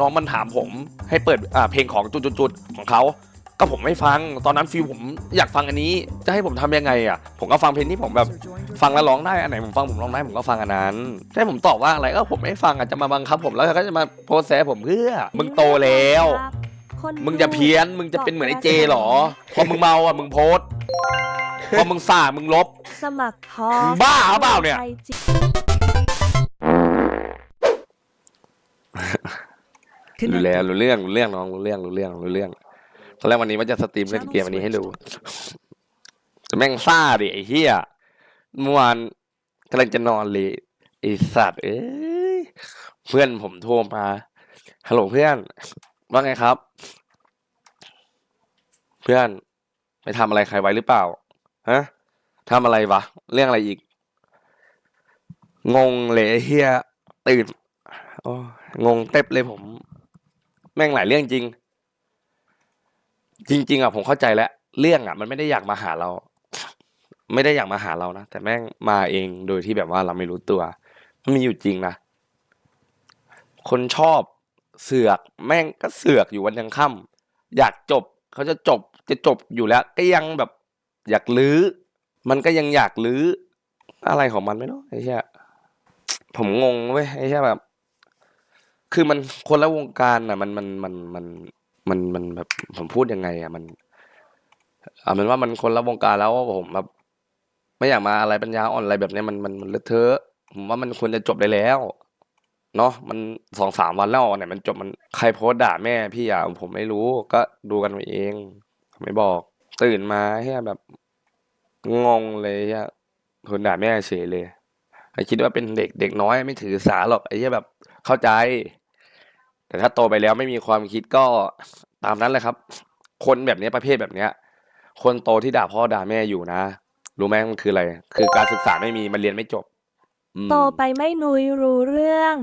น้องมันถามผมให้เปิดอ่าเพลงของจุดๆของเขาก็ผมไม่ฟัง ตอนนั้นฟิลผมอยากฟังอันนี้ จะให้ผมทำยังไงอะ ผมก็ฟังเพลงที่ผมแบบฟังแล้วร้องได้ อันไหนผมฟังผมร้องได้ผมก็ฟังอันนั้นให้ผมตอบว่าอะไรก็ผมไม่ฟังอะจะมาบังคับผมแล้วก็จะมาโพสแซผมเพื่อ มึงโตแล้ว มึงจะเพี้ยน มึงจะเป็นเหมือนไอ้เจหรอ พอมึงเมาอะมึงโพสพอมึงส่ามึงลบ สมัครคอบ้าเปล่าเนี่ย ไอจีรู้แล้วรู้เรื่องรู้เรื่องน้องรู้เรื่องรู้เรื่องรู้เรื่องตอนแรกวันนี้ว่าจะสตรีมเล่นเกมวันนี้ให้ดูจะแม่งซ่าดิไอ้เหี้ยเมื่อวานกำลังจะนอนเลยไอ้สัตว์เอ้ยเพื่อนผมโทรมาฮัลโหลเพื่อน ว่าไงครับ เพื่อน ไปทำอะไรใครไว้หรือเปล่าฮะทำอะไรวะ เรื่องอะไรอีก งงเลยไอ้เฮียตื่นโอ้งงเต็บเลยผมแม่งหลายเรื่องจริง จริง ๆอะผมเข้าใจแล้วเรื่องอะ มันไม่ได้อยากมาหาเรา ไม่ได้อยากมาหาเรานะแต่แม่งมาเองโดยที่แบบว่าเราไม่รู้ตัวมันมีอยู่จริงนะคนชอบเสือก แม่งก็เสือกอยู่วันยังค่ำอยากจบเขาจะจบจะจบอยู่แล้ว ก็ยังแบบอยากลื้อ มันก็ยังอยากลื้อ อะไรของมันไม่รู้ไอ้เหี้ยผมงงเว้ยไอ้เหี้ยแบบ คือมันคนละวงการอะ มันมันมันมันมันมันแบบผมพูดยังไง อะ มันเอาเป็นว่ามันคนละวงการแล้วผมแบบไม่อยากมาอะไรปัญญาอ่อนอะไรแบบเนี้ยมันมันมันเลอะเทอะผมว่ามันควรจะจบได้แล้วเนาะมันสองสามวันแล้วเนี่ยมันจบมันใครโพสต์ด่าแม่พี่อะผมไม่รู้ก็ดูกันเอาเองไม่บอกตื่นมาเฮียแบบงงเลยเฮียคนด่าแม่เฉยเลยไอคิดว่าเป็นเด็กเด็กน้อยไม่ถือสาหรอกไอ้เฮียแบบเข้าใจ แต่ถ้าโตไปแล้วไม่มีความคิดก็ตามนั้นเลยครับ คนแบบเนี้ยประเภทแบบเนี้ย คนโตที่ด่าพ่อด่าแม่อยู่นะ รู้ไหมมันคืออะไร คือการศึกษาไม่มีมันเรียนไม่จบอืมโตไปไม่นุยรู้เรื่อง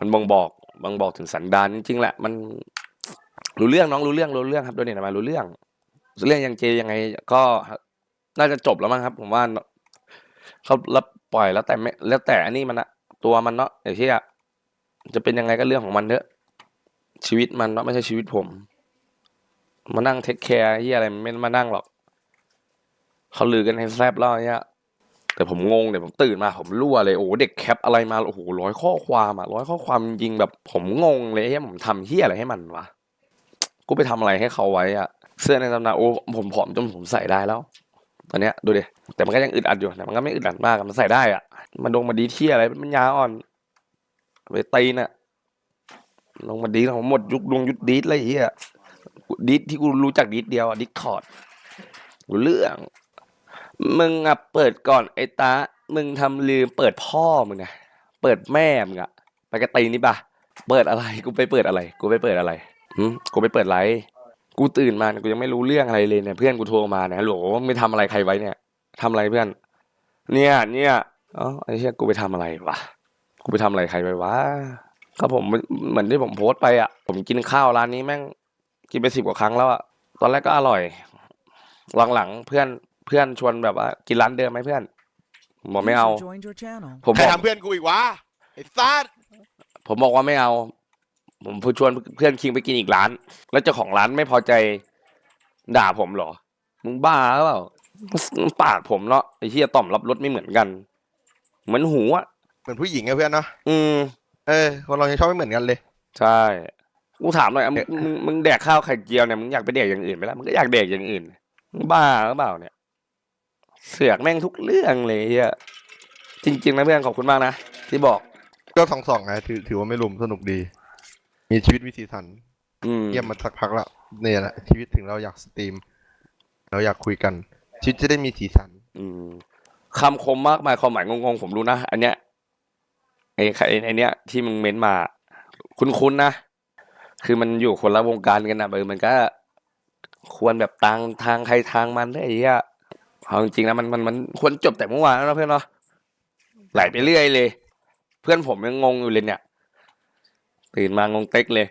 มันบ่งบอกบ่งบอกถึงสันดานจริงๆแหละ มันรู้เรื่องน้องรู้เรื่องรู้เรื่องครับโดยเนี่ยมารู้เรื่องเรื่องยังเจยังไง ก็น่าจะจบแล้วมั้งครับ ผมว่าเขารับปล่อยแล้วแต่ไม่แล้วแต่อันนี้มันอะตัวมันเนาะไอ้ที่อะจะเป็นยังไงก็เรื่องของมันเถอะ ชีวิตมันเนาะไม่ใช่ชีวิตผม มานั่งเทคแคร์ที่อะไรไม่มานั่งหรอกเขาลือกันให้แซบแล้วเนี่ยแต่ผมงงเนี่ยผมตื่นมาผมรั่วเลยโอ้โหเด็กแคปอะไรมาโอ้โหร้อยข้อความอะร้อยข้อความจริงแบบผมงงเลยเฮ้ยผมทำเฮียอะไรให้มันวะกูไปทำอะไรให้เขาไว้อะเสื้อในตำนานโอ้ผมผอมจนผมใส่ได้แล้วตอนเนี้ยดูดิแต่มันก็ยังอึดอัดอยู่แต่มันก็ไม่อึดอัดมากมันใส่ได้อะ มันลงมาดีเที่ยอะไรมันยาอ่อนไปตีน่ะ ลงมาดีของหมดยุคลงยุคดีดอะไรเฮียดีดที่กูรู้จักดีดเดียวอะดีดคอร์ดเรื่อง มึงอะเปิดก่อนไอ้ตา มึงทำลืมเปิดพ่อมึงไงเปิดแม่มึงอะไปกระตีนี่ปะเปิดอะไร กูไปเปิดอะไร กูไปเปิดอะไรหืมกูไปเปิดไร กูตื่นมากูยังไม่รู้เรื่องอะไรเลยเนี่ยเพื่อนกูโทรมาเนี่ยฮัลโหลไม่ทำอะไรใครไว้เนี่ยทำอะไรเพื่อน เนี่ย เนี่ยอ๋อไอ้เหี้ยกูไปทำอะไรวะ กูไปทำอะไรใครไปวะ ก็ผมเหมือนที่ผมโพสต์ไปอะ ผมกินข้าวร้านนี้แม่งกินไปสิบกว่าครั้งแล้วอะ ตอนแรกก็อร่อย หลังๆเพื่อนเพื่อนชวนแบบว่า กินร้านเดิมไหมเพื่อนผมบอกไม่เอา Joined your channel. ผมใครบอกทำเพื่อนกูอีกวะไอ้ซัดผมบอกว่าไม่เอา ผมชวนเพื่อนคิงไปกินอีกร้าน แล้วเจ้าของร้านไม่พอใจด่าผมเหรอ มึงบ้าหรือเปล่าปากผมเนาะไอ้ที่ต่อมรับรสไม่เหมือนกัน เหมือนหูอะเหมือนผู้หญิงอะเพื่อนเนาะ อืม เออคนเรายังชอบไม่เหมือนกันเลย ใช่กูถามหน่อยอะมึงมึงมึงแดกข้าวไข่เจียวเนี่ยมึงอยากไปแดกอย่างอื่นไหมล่ะมึงก็อยากแดกอย่างอื่นมึงบ้าหรือเปล่าเนี่ย เสือกแม่งทุกเรื่องเลยเฮียจริง ๆ นะเพื่อนขอบคุณมากนะที่บอก ก็สองสองไงถือถือว่าไม่ลุมสนุกดี มีชีวิตมีสีสันอืมเยี่ยมมาสักพักแล้วเนี่ยแหละชีวิตถึงเราอยากสตรีม เราอยากคุยกันชีวิตจะได้มีสีสัน อืมคำคมมากมายความหมายงงๆผมรู้นะอันเนี้ย ไอ้ไอ้ไอ้เนี้ยที่มึงเม้นมาคุ้นๆนะ คือมันอยู่คนละวงการกันนะเบอร์มันก็ ควรแบบต่างทางใครทางมันได้ไอ้เหี้ยเอาจริงๆนะมันมันมันควรจบแต่เมื่อวานแล้วนะเพื่อนเนาะไหลไปเรื่อยเลย เพื่อนผมยังงงอยู่เลยเนี่ย ตื่นมางงเต็กเลย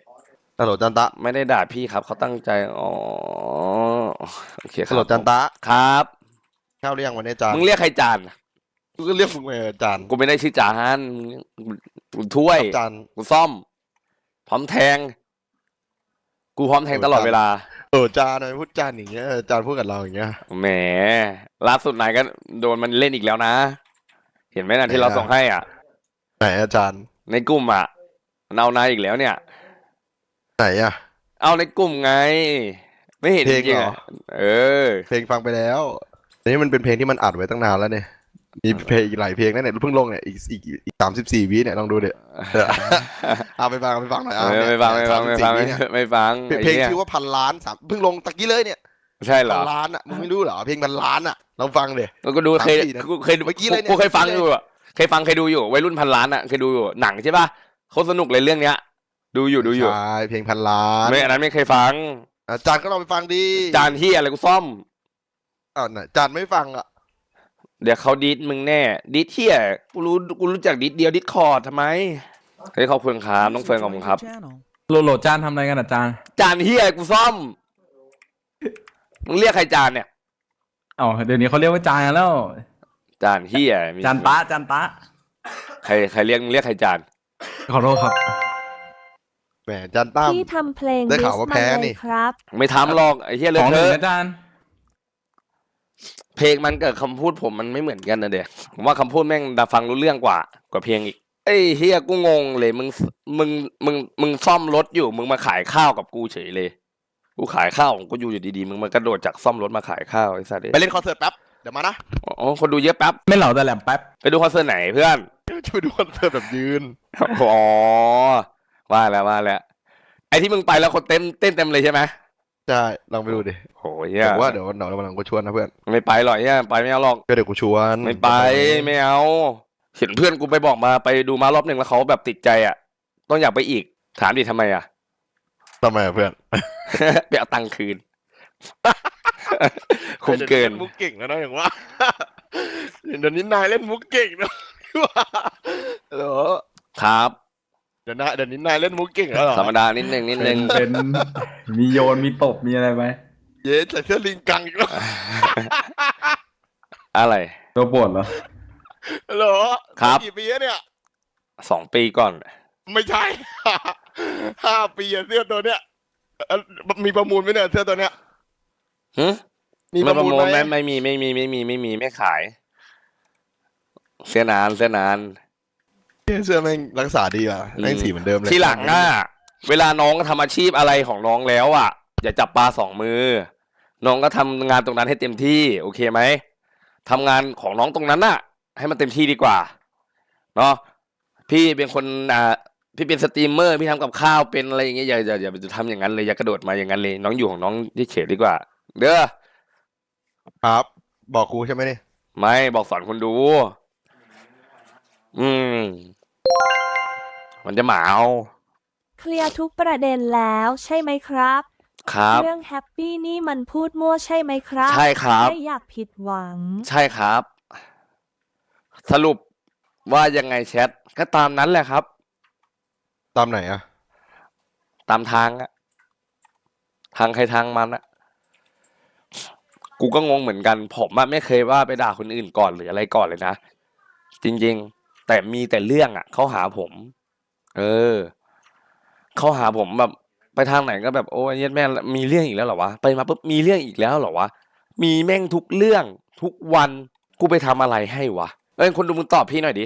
ฮัลโหลจันตะไม่ได้ด่าพี่ครับเขาตั้งใจอ๋อโอเคคฮัรัลโหลบจันตะครับข้าวหรือยังวันนี้จานมึงเรียกใครจาน กูก็เรียกมึงไปเออจานกูไม่ได้ชื่อจานกูถ้วยจานกูซ่อม พร้อมแทง กูพร้อมแทงตลอดเวลา เออจานทำไมพูดจานอย่างเงี้ยจานพูดกับเราอย่างเงี้ย แหมล่าสุดนายก็โดนมันเล่นอีกแล้วนะ เห็นไหมนะที่เราไหนอะส่งให้อะ ไหนอาจารย์ ในกลุ่มอะมันเอานายอีกแล้วเนี่ย ไหนอะเอาในกลุ่มไง ไม่เห็นเพจลงริงๆเหรอะอเออ เพลงฟังไปแล้วอันนี้มันเป็นเพลงที่มันอัดไว้ตั้งนานแล้วเนี่ย มีเพลงอีกหลายเพลงนะเนี่ยเพิ่งลงเนี่ยอีกอีกอีกสามสิบสี่วิเนี่ยลองดูเดี๋ยเอาไปฟังเอาไปฟังหน่อยเอเอาอเนี่ยไม่ฟังไม่ฟังไม่34ฟังวิไม่เนี่ยไม่ฟังเพลงไอ้หี้ยชื่อว่าพันล้านสามเพิ่งลงตะกี้เลยเนี่ยใช่เหรพัอนล้านอะมึงไม่รู้เหรอเพลงพันล้านอะลองฟังเดี๋ยแล้วก็ดูเคยสามสี่นะกูเคยดูเมื่อกี้เลยเนี่ยกูเคยฟังเมื่อกี้อยู่เลยอะเคยฟังเคยดูอยู่วัยรุ่นพันล้านอะเคยดูอยู่หนังใช่ป่ะเขาสนุกเลยเรื่องเนี้ย ดูอยู่ดูอยู่ใช่เพลงพันล้านไม่อันนั้นไม่เคยฟังอาจารย์ก็ลองไปฟังดีจานที่อะไรกูซ่อมอ้าวน่ะอาจารย์ไม่ฟังอะ เดี๋ยวเขาดิสมึงแน่ ดิสเที่ยกูรู้กูรู้จักดิสเดียวดิสคอร์ดทำไมเฮ้ยขอบคุณครับน้องเฟิร์นขอบคุณครับ โหลโหลจานทำอะไรกันอาจารย์จานเฮียกูซ่อม มึงเรียกใครจานเนี่ย อ๋อเดี๋ยวนี้เขาเรียกว่าจานกันแล้ว จานเฮียมีจานตะจานตะใครใครเรียกมึงเรียกใครจาน ขอโทษครับ แหมอาจารย์ตั้มพี่ทำเพลงได้ข่าวว่าดิสแพ้มานี่เลยครับ ไม่ทำหรอกไอ้เฮียเลขยองเธหนึ่งอะอาจารย์ เพลงมันกับคำพูดผมมันไม่เหมือนกันนะเด็กผมว่าคำพูดแม่งดาฟังรู้เรื่องกว่า กว่าเพลงอีกไอ้เฮียกูงงเลยมึงมึงมึงมึงซ่อมรถอยู่ มึงมาขายข้าวกับกูเฉยเลย กูขายข้าวของกูอยู่อยู่ดีๆมึงมากระโดดจากซ่อมรถมาขายข้าวไอ้สัสเอ้ยไปเล่นคอนเสิร์ตแป๊บ เดี๋ยวมานะ อ๋อคนดูเยอะแป๊บไม่เหล่าแต่แหลมแป๊บไปดูคอนเสิร์ตไหนเพื่อนจะไปดูคอนเสิร์ตแบบยืนอ๋อว่าแล้วว่าแล้วไอ้ที่มึงไปแล้วคนเต้นเต้นเต็มเลยใช่ไหม ใช่ลองไปดูดิโอ้ยเหี้ยเดี๋ยวว่าเดี๋ยววันเดี๋ยววันหลังกูชวนนะเพื่อนไม่ไปหรอกเนี่ยไปไม่เอาหรอก ก็เดี๋ยวกูชวนไม่ไปไม่เอา เห็นเพื่อนกูไปบอกมาไปดูมารอบหนึ่งแล้วเขาแบบติดใจอะ ต้องอยากไปอีก ถามดิทำไมอะ ทำไมอะเพื่อนไปเอาตังค์คืน คุ้มเกิน ดี๋ยวล่มุกเก่งแล้วนะอย่างว่า เดี๋ยวนี้นายเล่นมุกเก่งนะเหรอ ครับเดี๋ยวนะเดี๋ยวนี้นายเล่นมุกเก่งแล้วเหรอธรรมดานิดนึงนิดนึงเป็นมีโยนมีตบมีอะไรไปเย้ใส่เสื้อลิงกังอีกแล้วอะไรตัวปวดเหรอเหรอครับกี่ปีแล้วเนี่ยสองปีก่อน ไม่ใช่ห้าปีอะเสื้อตัวเนี้ยเอ่อมีประมูลไหมเนี่ยเสื้อตัวเนี้ยหึมีประมูลไหมไม่ไม่มีไม่มีไม่มีไม่มีไม่ขาย เสียนานเสียนาน เสื้อแม่งรักษาดีอะแม่งสีเหมือนเดิมเลยทีหลังอะเวลาน้องทำอาชีพอะไรของน้องแล้วอะ อย่าจับปลาสองมือ น้องก็ทำงานตรงนั้นให้เต็มที่โอเคไหมทำงานของน้องตรงนั้นน่ะ ให้มันเต็มที่ดีกว่าเนาะพี่เป็นคนอ่าพี่เป็นสตรีมเมอร์พี่ทำกับข้าวเป็นอะไรอย่างเงี้ยอย่าอย่าอย่าไปทำอย่างนั้นเลยอย่ากระโดดมาอย่างนั้นเลย น้องอยู่ของน้องเฉยๆดีกว่า เด้อ ครับ บอกครูใช่ไหมเนี่ย ไม่บอกสอนคนดู อืม มันจะหมาเอาเคลียร์ทุกประเด็นแล้วใช่ไหมครับ ครับ เรื่องแฮปปี้นี่มันพูดมั่วใช่ไหมครับใช่ครับ ไม่อยากผิดหวัง ใช่ครับ สรุปว่ายังไงแชทก็ตามนั้นแหละครับ ตามไหนอะ ตามทางอะทางใครทางมันอะกูก็งงเหมือนกัน ผมอะไม่เคยว่าไปด่าคนอื่นก่อนหรืออะไรก่อนเลยนะ จริง ๆ แต่มีแต่เรื่องอะเขาหาผม เออ เขาหาผมแบบไปทางไหนก็แบบโอ้ยเหี้ยแม่งมีเรื่องอีกแล้วเหรอวะไปมาปุ๊บมีเรื่องอีกแล้วเหรอวะมีแม่งทุกเรื่องทุกวันกูไปทำอะไรให้วะเอ้ยคนดูมึงตอบพี่หน่อยดิ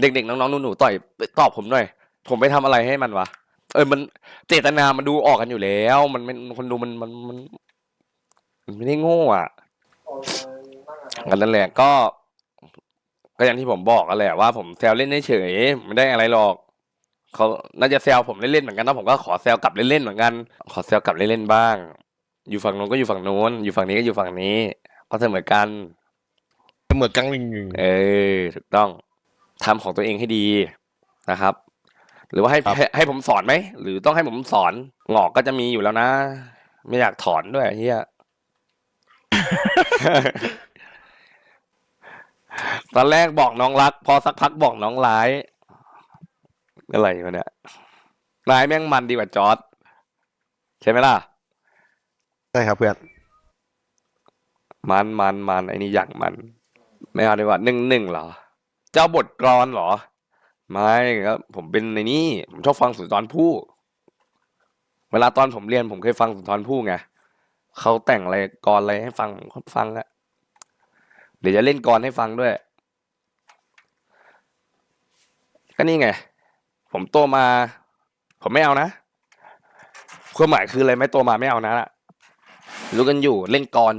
เด็กๆน้องๆหนูๆต่อยตอบผมหน่อย ผมไปทำอะไรให้มันวะเออมันเจตนามันดูออกกันอยู่แล้ว มันเป็นคนดูมันมันมันมันไม่ได้โง่อะกันนั่นแหละก็ ก็อย่างที่ผมบอกกันแหละว่าผมแซวเล่นเฉยไม่ได้อะไรหรอก เขาน่าจะแซวผมเล่นๆเหมือนกันนะผมก็ขอแซวกลับเล่นๆเหมือนกัน ขอแซวกลับเล่นๆบ้าง อยู่ฝั่งนู้นก็อยู่ฝั่งนู้น อยู่ฝั่งนี้ก็อยู่ฝั่งนี้ก็เสมอกันเสมอกังลิงเออถูกต้องทำของตัวเองให้ดีนะครับ หรือว่าให้ให้ให้ผมสอนไหมหรือต้องให้ผมสอนงอกก็จะมีอยู่แล้วนะ ไม่อยากถอนด้วยเฮียตอนแรกบอกน้องรัก พอสักพักบอกน้องร้าย อะไรวะเนี่ยร้ายแม่งมันดีกว่าจอร์ดใช่ไหมล่ะใช่ครับเพื่อน มันมันมันไอ้นี่อย่างมัน ไม่เอาดีกว่าหนึ่งหนึ่งเหรอ เจ้าบทกลอนเหรอ ไม่ครับผมเป็นในนี่ ผมชอบฟังสุนทรภู่เวลาตอนผมเรียนผมเคยฟังสุนทรภู่ไงเขาแต่งอะไรกรอะไรให้ฟังผมก็ฟังอะเดี๋ยวจะเล่นกรให้ฟังด้วย ก็นี่ไง ผมโตมา ผมไม่เอานะความหมายคืออะไรไม่โตมาไม่เอานะรู้กันอยู่เล่นกร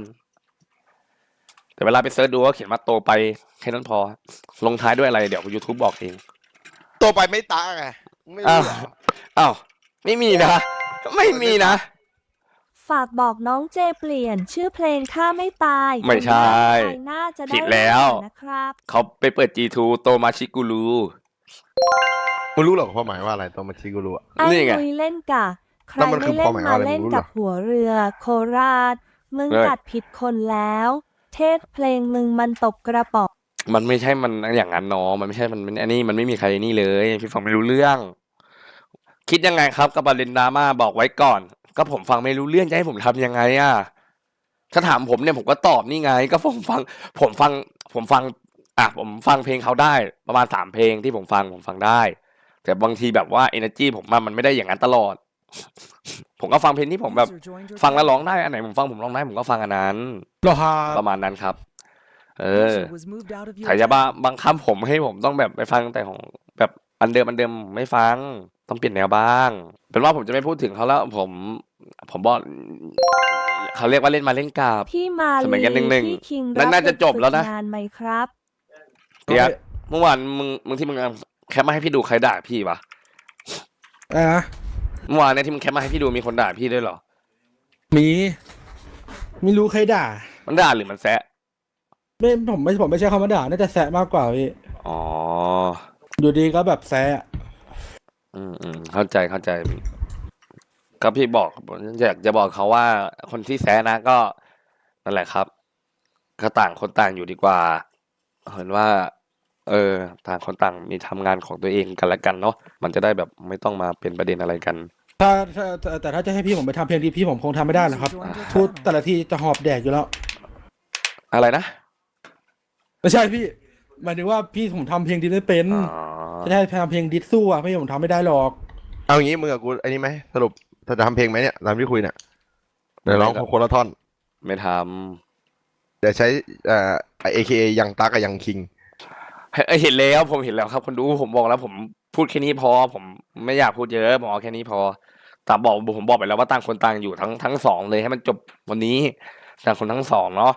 แต่เวลาไปเซิร์ชดูก็เขียนว่าโตไปแค่นั้นพอ ลงท้ายด้วยอะไรเดี๋ยว YouTube บอกเองตัวไปไม่ตาไงไม่รู้เหรออ้าวไม่มีนะ ไม่มีนะ ฝากบอกน้องเจเปลี่ยนชื่อเพลงข้าไม่ตายไม่ใช่คนไทยน่าจะได้ผิดแล้วเห็นนะครับ เขาไปเปิด G2 โตมาชิกุรู มึงรู้เหรอความหมายว่าอะไรตัวมาชิกุรุอะไอ้นี่ไงนุยเล่นกะ ใครแล้วมันคืไม่อเล่ความหมายนมาอะไรเล่นมึงรู้เหรอ กับหัวเรือ โคราช มึงเลยกัดผิดคนแล้ว เทศเพลงมึงมันตกกระป๋องมันไม่ใช่มันอย่างนั้นเนาะมันไม่ใช่มันมันอันนี้มันไม่มีใครนี่เลยพี่ฟังไม่รู้เรื่อง คิดยังไงครับกับประเด็นดราม่าบอกไว้ก่อน ก็ผมฟังไม่รู้เรื่องจะให้ผมทำยังไงอะถ้าถามผมเนี่ยผมก็ตอบนี่ไง ก็ผมฟัง ผมฟัง ผมฟัง อะผมฟังเพลงเขาได้ประมาณสามเพลงที่ผมฟังผมฟังได้ แต่บางทีแบบว่า energy ผมอะมันไม่ได้อย่างนั้นตลอด ผมก็ฟังเพลงที่ผมแบบ ฟังแล้วร้องได้อันไหนผมฟังผมร้องได้ผมก็ฟังอันนั้นเหรอครัปบระมาณนั้นครับ เออใครจะบ้าบังคับผมให้ผมต้องแบบไปฟังแต่ของแบบอันเดิมอันเดิมไม่ฟัง ต้องเปลี่ยนแนวบ้าง เป็นว่าผมจะไม่พูดถึงเขาแล้ว ผม ผมบอกเขาเรียกว่าเล่นมาเล่นกาบพี่มาสมัยกันหนึ่งๆพี่คิงนั่นน่าจะจบแล้วนะรับเด็กฝึกงานไหมครับ เดี๋ยวเมื่อวานมึงมึงที่มึงแคปมาให้พี่ดูใครด่าพี่ปะอะเมื่อวานเนี่ยที่มึงแคปมาให้พี่ดูมีคนด่าพี่ด้วยเหรอ มีไม่รู้ใครด่า มันด่าหรือมันแซะไม่ผมไม่ผมไม่ใช่คำว่าด่าน่าจะแซะมากกว่าพี่อ๋ออยู่ดีก็แบบแซะอืมอืมเข้าใจเข้าใจก็พี่บอกอยากจะบอกเขาว่า คนที่แซะนะก็นั่นแหละครับก็ต่างคนต่างอยู่ดีกว่า เห็นว่า เออ ต่างคนต่างมีทำงานของตัวเองกันละกันเนาะมันจะได้แบบไม่ต้องมาเป็นประเด็นอะไรกัน ถ้าถ้าแต่แต่ถ้าจะให้พี่ผมไปทำเพลงที่พี่ผมคงทำไม่ได้หรอกครับพูดแต่ละทีจะหอบแดกอยู่แล้ว อะไรนะไม่ใช่พี่หมายถึงว่าพี่ผมทำเพลงดิสไม่เป็นอ๋อจะได้ทำเพลงดิสสู้อะพี่ผมทำไม่ได้หรอก เอางี้มึงกับกูอันนี้ไหมสรุปถ้าจะทำเพลงไหมเนี่ยตามที่คุยเนี่ยเดี๋ยวร้องคนละท่อน ไม่ทเดี๋ยวใช้เอ่อ AKA ยังตากับยังคิงำ เฮ้ยเห็นแล้วผมเห็นแล้วครับคนดูผมบอกแล้วผมพูดแค่นี้พอ ผมไม่อยากพูดเยอะผมเอาแค่นี้พอแต่บอกผมบอกไปแล้วว่าต่างคนต่างอยู่ทั้งทั้งสองเลยให้มันจบวันนี้ต่างคนทั้งสองเนาะ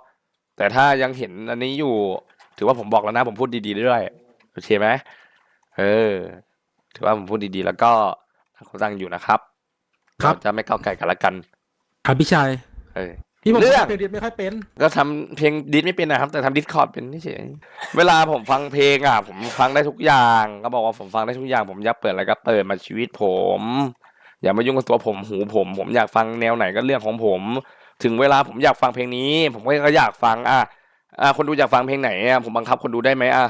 แต่ถ้ายังเห็นอันนี้อยู่ ถือว่าผมบอกแล้วนะ ผมพูดดีๆด้วยโอเคไหมเออ ถือว่าผมพูดดีๆ แล้วก็ต่างคนต่างอยู่นะครับครับเาจะไม่ก้าวไก่กันละกัน ครับพี่ชายเออ พี่ผมเรื่องทำเพลงดิสไม่ค่อยเป็น ก็ทำเพลงดิสไม่เป็นนะครับ แต่ทำดิสคอร์ดเป็นเฉยๆเวลาผมฟังเพลงอะ ผมฟังได้ทุกอย่าง ก็บอกว่าผมฟังได้ทุกอย่าง ผมอยากเปิดอะไรก็เปิดมาชีวิตผม อย่ามายุ่งกับตัวผมหูผม ผมอยากฟังแนวไหนก็เรื่องของผม ถึงเวลาผมอยากฟังเพลงนี้ ผมก็อยากฟังอะอะคนดูอยากฟังเพลงไหนอะผมบังคับคนดูได้ไหมอะ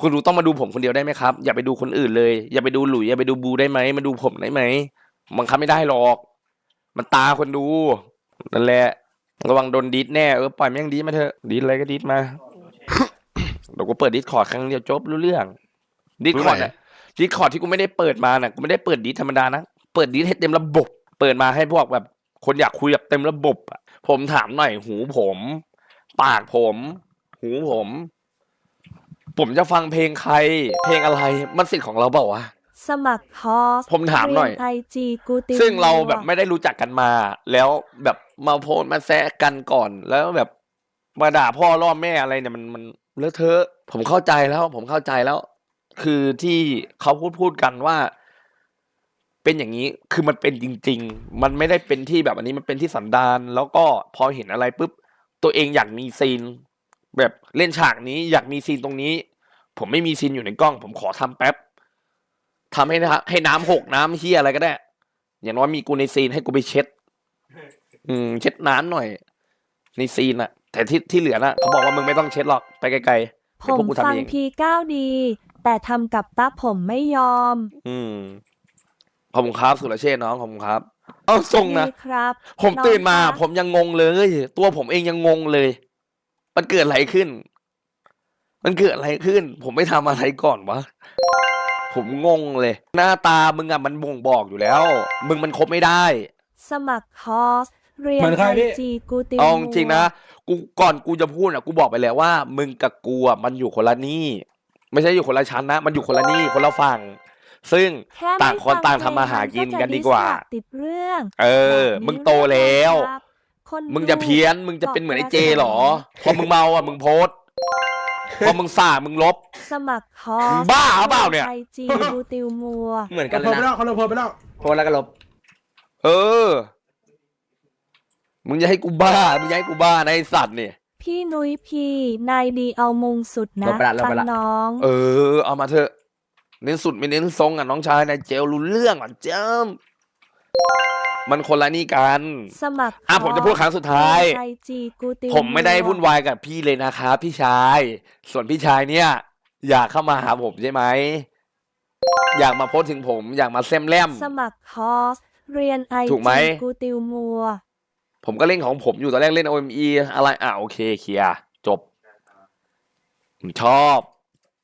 คนดูต้องมาดูผมคนเดียวได้ไหมครับ อย่าไปดูคนอื่นเลย อย่าไปดูหลุยอย่าไปดูบูได้ไหมมาดูผมได้ไหมบังคับไม่ได้หรอก มันตาคนดูนั่นแหละ ระวังโดนดิสแน่เออปล่อยแม่งดิสมาเถอะดิสอะไรก็ดิสมาเดี๋ยวกูเปิดดิสคอร์ดครั้งเดียวจบรู้เรื่องดิสคอร์ดรู้ไหนน่ะดิสคอร์ดที่กูไม่ได้เปิดมาน่ะกูไม่ได้เปิดดิสธรรมดานะเปิดดิสให้เต็มระบบ เปิดมาให้พวกแบบ คนอยากคุยแบบเต็มระบบอะผมถามหน่อยหูผม ปากผม หูผม ผมจะฟังเพลงใคร เพลงอะไรมันสิทธิ์ของเราเปล่าวะ สมัครคอร์สผมถามหน่อยไอจีกูติซึ่งเราแบบไม่ได้รู้จักกันมา แล้วแบบมาโพสต์มาแซะกันก่อน แล้วแบบมาด่าพ่อล่อแม่อะไรเนี่ยมันมันเลอะเทอะ ผมเข้าใจแล้ว ผมเข้าใจแล้ว คือที่เขาพูดพูดกันว่า เป็นอย่างนี้คือมันเป็นจริง ๆ มันไม่ได้เป็นที่แบบอันนี้มันเป็นที่สันดานแล้วก็พอเห็นอะไรปุ๊บตัวเองอยากมีซีน แบบเล่นฉากนี้ อยากมีซีนตรงนี้ ผมไม่มีซีนอยู่ในกล้อง ผมขอทำแป๊บ ทำให้นะให้น้ำหกน้ำเฮียอะไรก็ได้ อย่างน้อยมีกูในซีนให้กูไปเช็ด อืม เช็ดน้ำหน่อย ในซีนอะแต่ที่ที่เหลือน่ะเขาบอกว่ามึงไม่ต้องเช็ดหรอกไปไกลๆผเดี๋ยวพวมกกูฟัทำงเองพีเก้าดี แต่ทำกับตาผมไม่ยอม อืมขอบคุณครับสุรเชษฐ์น้องขอบคุณครับ เอาส่งนะดีครับผมน้องตื่นมาคะผมยังงงเลย ตัวผมเองยังงงเลย มันเกิดอะไรขึ้น มันเกิดอะไรขึ้น ผมไม่ทำอะไรก่อนวะ ผมงงเลย หน้าตามึงอะมันบ่งบอกอยู่แล้ว มึงมันคบไม่ได้ สมัครคอร์สเรียนเหมือนใครไอพี่ จีกูติวเอาจริงๆนะมัวกูก่อนกูจะพูดอะกูบอกไปแล้วว่า มึงกับกูอะมันอยู่คนละนี่ไม่ใช่อยู่คนละชั้นนะ มันอยู่คนละนี่คนละฝั่งซึ่งแค่ต่างคนไม่ฟัต่างทำมาหากินกันดีกว่ามัจะดิสลติดเรื่องเออ แบบนี้มึงโตแล้วครับคนมึงจะดูเพี้ยน มึงจะเป็นเหมือนไอ้เจเหรอ พอมึงเมาอะ มึงโพสต์ พอมึงส่ามึงลบ สมัครคอร์มึสงบ้าหรือเปล่าเนี่ย ไอจีกูติวมัว เหมือนกันเลโพยสต์ไปนะแล้วเขาเลยโพสต์ไปแล้วโพสต์แล้วก็ลบ เออ มึงจะให้กูบ้า มึงจะให้กูบ้าในะไอ้สัตว์เนี่ย พี่นุ้ยพี่ นายดีเอามุงสุดนะลบไปละลบตัไปงละ น้อง เออ เอามาเถอะ เน้นสุดไม่เน้นทรงอะน้องชายนายเจลรู้เรื่องอะเจม มันคนละนี่กัน สมัครอะผมจะพูดครั้งสุดท้าย ไอจีกูติวผมไม่ได้วุ่นวายกับพี่เลยนะครับพี่ชาย ส่วนพี่ชายเนี่ย อยากเข้ามาหาผมใช่ไหม อยากมาโพสต์ถึงผมอยากมาเซมแลมสมัครคอร์สเรียนไอถูกไหม จีกูติวมัว ผมก็เล่นของผมอยู่ตอนแรกเล่น OME อะไรอะโอเคเคลียร์จบผมชอบ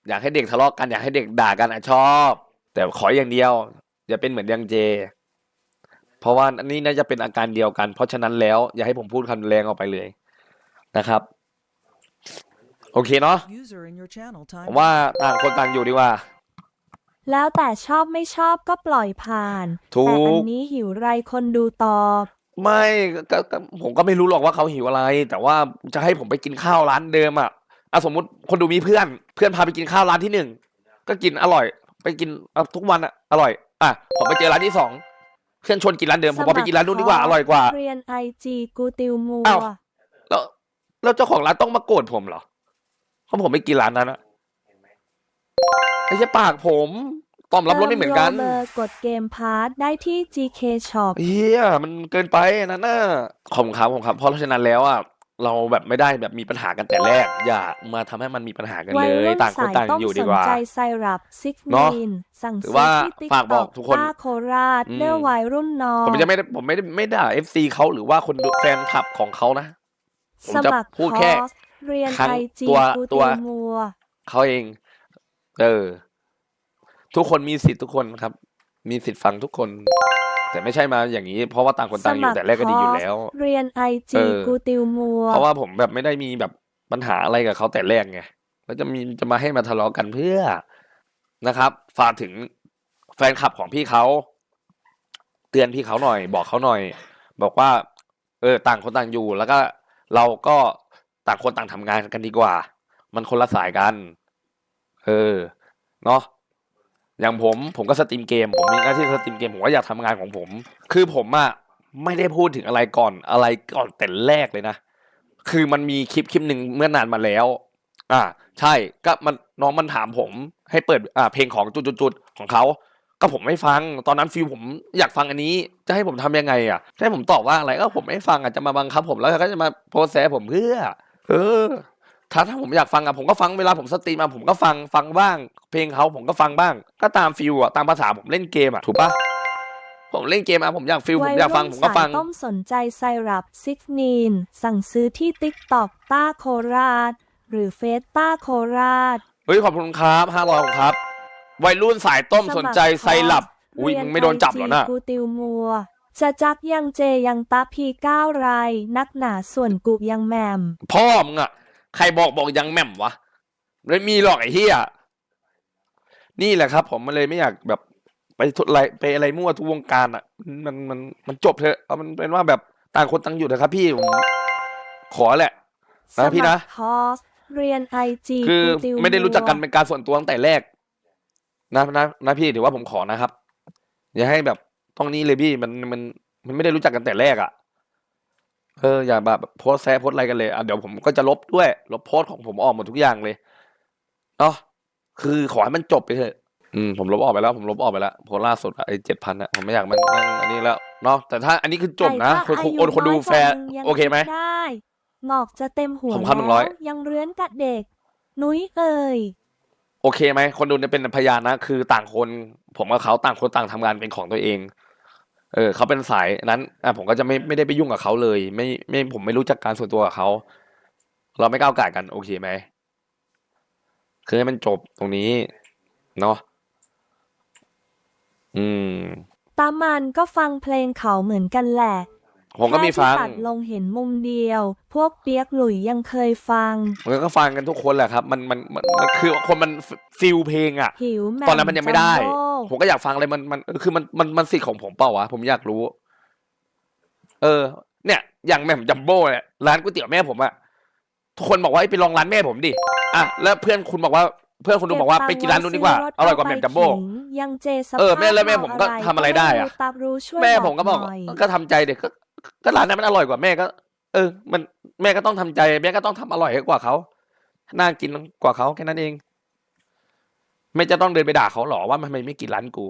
อยากให้เด็กทะเลาะกันอยากให้เด็กด่ากันอะชอบ แต่ขออย่างเดียว อย่าเป็นเหมือนยังเจ เพราะว่าอันนี้น่าจะเป็นอาการเดียวกัน เพราะฉะนั้นแล้วอย่าให้ผมพูดคำแรงออกไปเลยนะครับ โอเคเนาะ User in your channel ผ time. มว่าต่างคนต่างอยู่ดีกว่า แล้วแต่ชอบไม่ชอบก็ปล่อยผ่าน ถูกแต่อันนี้หิวไรคนดูตอบ ไม่ก็ก็ผมก็ไม่รู้หรอกว่าเขาหิวอะไร แต่ว่าจะให้ผมไปกินข้าวร้านเดิมอะอะสมมุติคนดูมีเพื่อน เพื่อนพาไปกินข้าวร้านที่หนึ่งก็กินอร่อย ไปกินอะทุกวันอะอร่อย อะผมไปเจอร้านที่สองเพื่อนชวนกินร้านเดิมผมว่าไปกินร้านนู้นดีกว่าอร่อยกว่าเรียนไอจีกูติวมัวอ้าวแล้วแล้วเจ้าของร้านต้องมาโกรธผมเหรอเพราะผมไม่กินร้านนั้นอะไอ้เหี้ยปากผมตอมรับรสไม่เหมือนกันติโรเบอร์กดเกมพาร์ทได้ที่ GK Shop เฮียมันเกินไปนั่นน่ะขอบคุณครับผมครับเพราะฉะนั้นแล้วอะ เราแบบไม่ได้แบบมีปัญหากันแต่แรก อย่ามาทำให้มันมีปัญหากันวัเลยรุ่ยนต่างคนสายต่างต้องอยู่สดีนกว่าใจไซรัปซิกเนอะมีนสั่งถือซื้อว่าที่ติ๊กฝากบอกทุกคนป้าโคราชอืมเลือวัยรุ่นน้องผมจะไม่ได้ผมไม่ได้ไม่ด่าเอฟซีเขาหรือว่าคนดูแฟนคลับของเขานะผมสจะมัครพูดคแค่อร์สเรียนครั้งไอจีตัวกูตัติววมัวเขาเอง เออ ทุกคนมีสิทธิ์ทุกคนครับ มีสิทธิ์ฟังทุกคน แต่ไม่ใช่มาอย่างนี้ เพราะว่าต่างคนต่างอยู่แต่แรกก็ดีอยู่แล้ว เรียนไอเอจีอกูติวมัว เพราะว่าผมแบบไม่ได้มีแบบปัญหาอะไรกับเขาแต่แรกไงแล้วจะมีจะมาให้มาทะเลาะกันเพื่อนะครับ ฝากถึงแฟนคลับของพี่เขาเตือนพี่เขาหน่อย บอกเขาหน่อย บอกว่า เออ ต่างคนต่างอยู่ แล้วก็เราก็ต่างคนต่างทำงานกันดีกว่า มันคนละสายกัน เออ เนาะ อย่างผมผมก็สตรีมเกม ผมมีหน้าที่สตรีมเกมผมก็อยากทำงานของผม คือผมอะไม่ได้พูดถึงอะไรก่อนอะไรก่อนแต่แรกเลยนะ คือมันมีคลิปคลิปหนึ่งเมื่อนานมาแล้ว อ่า ใช่ก็มันน้องมันถามผมให้เปิดอ่าเพลงของจุดๆๆของเขาก็ผมไม่ฟัง ตอนนั้นฟิลผมอยากฟังอันนี้ จะให้ผมทำยังไงอะให้ผมตอบว่าอะไรก็ผมไม่ฟังอะจะมาบังคับผมแล้วก็จะมาโพสแซผมเพื่อ เออ ถ้าถ้าผมอยากฟังอะผมก็ฟังเวลาผมสตรีมมาผมก็ฟังฟังบ้าง เพลงเขาผมก็ฟังบ้าง ก็ตามฟิลอะตามภาษาผมเล่นเกมอะถูกปะผมเล่นเกมอะผมอยากฟิลผมอยากฟังผมก็ฟังวัยรุ่นสายต้มสนใจไซรัปซิกนีนสั่งซื้อที่ติ๊กต็อกต้าโคราช หรือเฟซต้าโคราชเฮ้ยขอบคุณครับห้าร้อยของครับ วัยรุ่นสายต้มสนใจไซรัปอุ้ยมึงไม่โดนจับเหรอน่ะกูติวมัวจะจักยังเจยังตาพีก้าวไรนักหนาส่วนกุยังแหมมพ่อมึงอะ ใครบอกบอกยังแหม่มวะไม่มีหรอกไอ้เหี้ยนี่แหละครับ ผมมันเลยไม่อยากแบบไปทุอะไรไปอะไรมั่วทุกวงการอะมันมันมันจบเถอะเอามันเป็นว่าแบบต่างคนต่างอยู่เถอะครับ พี่ผมขอแหละสนะพี่มันะครคอร์สเรียนไอจีคือกูติวไม่ได้รู้จักกันมัวเป็นการส่วนตัวตั้งแต่แรก นะนะนะพี่ถือว่าผมขอนะครับ อย่าให้แบบต้องนี้เลยพี่มันมันมันไม่ได้รู้จักกันแต่แรกอะ่ะ เอออย่าแบบโพสต์แซะโพสต์อะไรกันเลยอะเดี๋ยวผมก็จะลบด้วย ลบโพสต์ของผมออกหมดทุกอย่างเลยเนาะคือขอให้มันจบไปเถอะอืมผมลบออกไปแล้วผมลบออกไปแล้วโพสต์ล่าสุดอะไอ้เจ็ดพันอะผมไม่อยากมันนั่งอันนี้แล้วเนาะแต่ถ้าอันนี้คือจบนะแต่คนถ้าคนอายุคนคนดูน้อยกว่าแฟร์มึงยังโอเคไหมดได้หงอกจะเต็มหัวผมพันหนึ่งร้อยแล้วยังเรื้อนกับเด็ก นุ้ยเอ่ยโอเคไหมคนดูเนี่ยเป็นพยานนะ คือต่างคน ผมกับเขาต่างคนต่างทำงานเป็นของตัวเอง เออเขาเป็นสายนั้นอะผมก็จะไม่ไม่ได้ไปยุ่งกับเขาเลย ไม่ไม่ผมไม่รู้จักการส่วนตัวกับเขาเราไม่ก้าวไก่กัน โอเคไหมคือให้มันจบตรงนี้ เนาะอืม ตามันก็ฟังเพลงเขาเหมือนกันแหละ ผมก็มีฟังแค่ที่ตัดลงเห็นมุมเดียว พวกเปียกหลุยยังเคยฟังมันก็ฟังกันทุกคนแหละครับ มันมันมันมันคือคนมันฟิลเพลงอะหิวแหม่ตอนนั้นมันยังไม่ได้จัโบ้ผมก็อยากฟังอะไรมันมันคือมันมันมันสิทธิ์ของผมเปล่าวะผมอยากรู้ เออ เนี่ย อย่างแม่ผมจัมโบ้เนี่ยร้านก๋วยเตี๋ยวแม่ผมอะทุกคนบอกว่าให้ไปลองร้านแม่ผมดิอะแล้วเพื่อนคุณบอกว่าเพื่อนคุณดูบอกว่าไปกินร้านนู้นดีกว่าอร่อยกว่าแม่จัมโบ้ยังเจสเออแม่แล้วแม่ผมก็ทำอะไรได้อะตับรู้ช่วยแม่ผมก็บอกหน่ยก็ทำใจเด็กก็ ก็ร้านนั้นมันอร่อยกว่าแม่ก็ เออ มันแม่ก็ต้องทำใจ แม่ก็ต้องทำอร่อยกว่าเขาน่ากินกว่าเขาแค่นั้นเอง ไม่จะต้องเดินไปด่าเขาหรอว่าทำไมไม่กินร้านกู